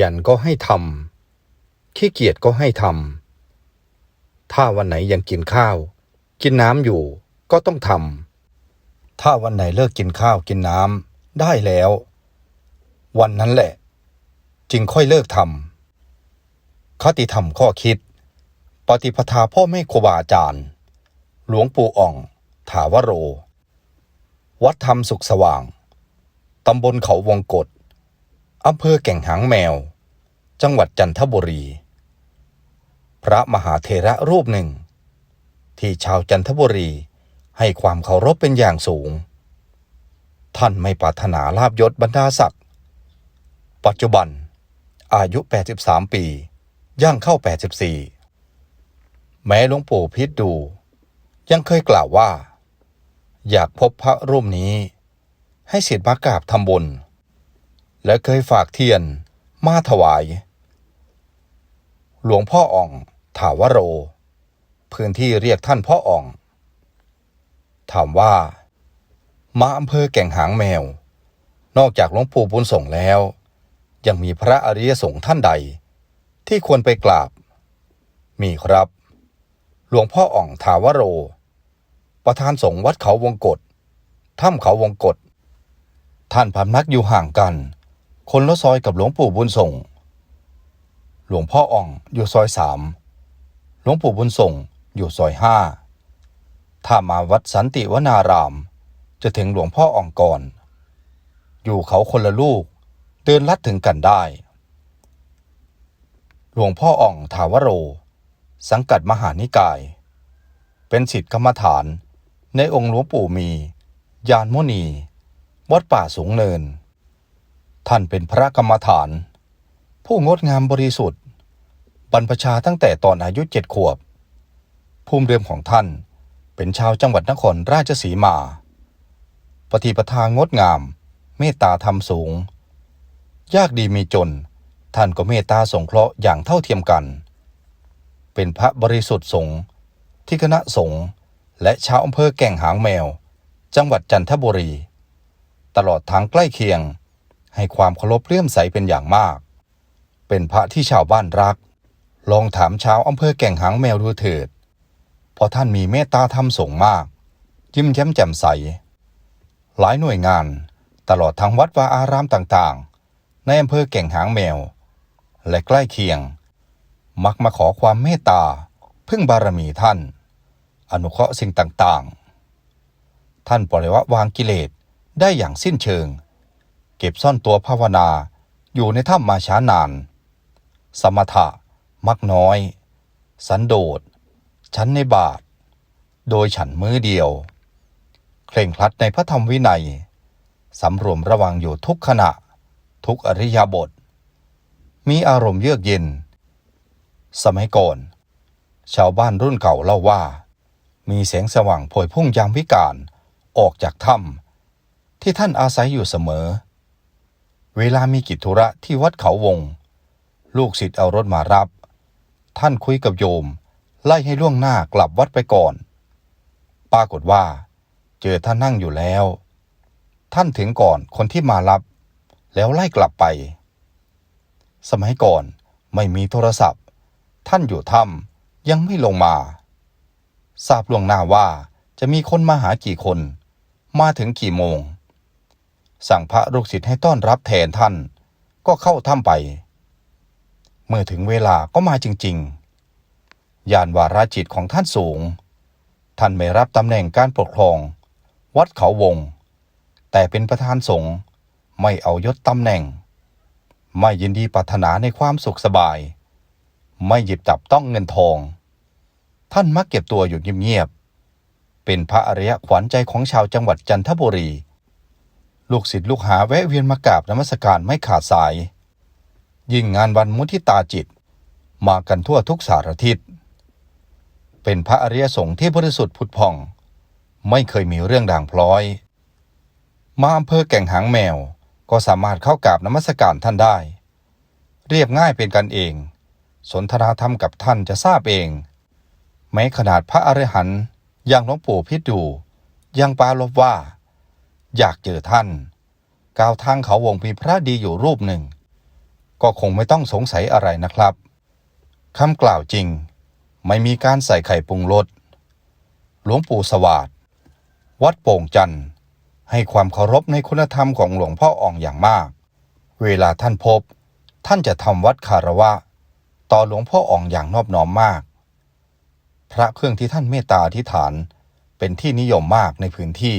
ยันก็ให้ทำขี้เกียจก็ให้ทำถ้าวันไหนยังกินข้าว กินน้ำอยู่ก็ต้องทำถ้าวันไหนเลิกกินข้าวกินน้ำได้แล้ว วันนั้นแหละ จึงค่อยเลิกทำคติธรรมข้อคิด ปฏิปทาพ่อแม่ครูบาอาจารย์ หลวงปู่อ่อง ถาวโร วัดธรรมสุขสว่าง ตำบลเขาวงกฏ อำเภอแก่งหางแมว จังหวัดจันทบุรี พระมหาเถระรูปหนึ่ง ที่ชาวจันทบุรีให้ความเคารพเป็นอย่างสูง ท่านไม่ปรารถนาลาบยศบรรดาศักดิ์ ปัจจุบัน อายุ 83 ปี ย่างเข้า 84 แม้หลวงปู่พิษดู ยังเคยกล่าวว่า อยากพบพระรูปนี้ ให้ศิษย์มากราบทำบุญ และเคยฝากเทียน มาถวาย หลวงพ่ออ่อง ถาวโร พื้นที่เรียกท่านพ่ออ่อง ถามว่า มาอำเภอแก่งหางแมว นอกจากหลวงปู่บุญส่งแล้ว ยังมีพระอริยสงฆ์ท่านใด ที่ควรไปกราบ มีครับ หลวงพ่ออ่องถาวโร ประธานสงฆ์วัดเขาวงกฏถ้ำเขาวงกฏท่านพำนักอยู่ห่างกัน คนละซอยกับหลวงปู่บุญส่ง หลวงพ่ออ่องอยู่ซอยสาม หลวงปู่บุญส่งอยู่ซอยห้า ถ้ามาวัดสันติวนาราม จะถึงหลวงพ่ออ่องก่อน อยู่เขาคนละลูก เดินลัดถึงกันได้ หลวงพ่ออ่องถาวโร สังกัดมหานิกาย เป็นสิทธิกรรมฐานในองค์หลวงปู่มี ยานมุนี วัดป่าสูงเนิน ท่านเป็นพระกรรมฐาน ผู้งดงามบริสุทธิ์ บรรพชาตั้งแต่ตอนอายุเจ็ดขวบ ภูมิเดิมของท่านเป็นชาวจังหวัดนครราชสีมา ปฏิปทางดงาม เมตตาธรรมสูง ยากดีมีจน ท่านก็เมตตาสงเคราะห์อย่างเท่าเทียมกัน เป็นพระบริสุทธิ์สงฆ์ที่คณะสงฆ์และชาวอำเภอแก่งหางแมว จังหวัดจันทบุรี ตลอดทางใกล้เคียง ให้ความเคารพเลื่อมใสเป็นอย่างมาก เป็นพระที่ชาวบ้านรัก ลองถามชาวอำเภอแก่งหางแมวดูเถิด เพราะท่านมีเมตตาธรรมสงมาก ยิ้มแย้มแจ่มใส หลายหน่วยงานตลอดทั้งวัดวาอารามต่างๆ ในอำเภอแก่งหางแมว และใกล้เคียง มักมาขอความเมตตาพึ่งบารมีท่าน อนุเคราะห์สิ่งต่างๆ ท่านปล่อยวะวางกิเลสได้อย่างสิ้นเชิง เก็บซ่อนตัวภาวนา อยู่ในถ้ำมาช้านาน สมถะ มักน้อย สันโดษ ชั้นในบาท โดยฉันมือเดียว เคร่งครัดในพระธรรมวินัย สำรวมระวังอยู่ทุกขณะ ทุกอริยบท มีอารมณ์เยือกเย็น สมัยก่อน ชาวบ้านรุ่นเก่าเล่าว่า มีแสงสว่างโผยพุ่งยามวิกาลออกจากถ้ำที่ท่านอาศัยอยู่เสมอ เวลามีกิจธุระที่วัดเขาวง ลูกศิษย์เอารถมารับ ท่านคุยกับโยม ไล่ให้ล่วงหน้ากลับวัดไปก่อน ปรากฏว่า เจอท่านนั่งอยู่แล้ว ท่านถึงก่อนคนที่มารับ แล้วไล่กลับไป สมัยก่อนไม่มีโทรศัพท์ ท่านอยู่ถ้ำยังไม่ลงมา ทราบล่วงหน้าว่าจะมีคนมาหากี่คน มาถึงกี่โมง สั่งพระลูกศิษย์ให้ต้อนรับแทนท่าน ก็เข้าถ้ำไป เมื่อถึงเวลาก็มาจริงๆยานวาราจิตของท่านสูง ท่านไม่รับตำแหน่งการปกครอง วัดเขาวง แต่เป็นประธานสงฆ์ไม่เอายศตำแหน่ง ไม่ยินดีปรารถนาในความสุขสบาย ไม่หยิบจับต้องเงินทอง ท่านมักเก็บตัวอยู่เงียบๆเป็นพระอริยขวัญใจของชาวจังหวัดจันทบุรี ลูกศิษย์ลูกหาแวะเวียนมากราบนมัสการไม่ขาดสาย ยิ่งงานวันมุทิตาจิต มากันทั่วทุกสารทิศ เป็นพระอริยสงฆ์ที่บริสุทธิ์ผุดผ่อง ไม่เคยมีเรื่องด่างพร้อย มาอำเภอแก่งหางแมวก็สามารถเข้ากราบนมัสการท่านได้ เรียบง่ายเป็นกันเอง สนทนาธรรมกับท่านจะทราบเอง แม้ขนาดพระอรหันต์อย่างหลวงปู่พิษดูยังปารบว่า อยากเจอท่าน ก้าวทางเขาวงมีพระดีอยู่รูปหนึ่ง ก็คงไม่ต้องสงสัยอะไรนะครับคำกล่าวจริง ไม่มีการใส่ไข่ปรุงรสหลวงปู่สวาดวัดโป่งจันทร์ให้ความเคารพในคุณธรรมของหลวงพ่ออ่องอย่างมาก เวลาท่านพบ ท่านจะทำวัดคารวะ ต่อหลวงพ่ออ่องอย่างนอบน้อมมาก พระเครื่องที่ท่านเมตตาอธิษฐานเป็นที่นิยมมากในพื้นที่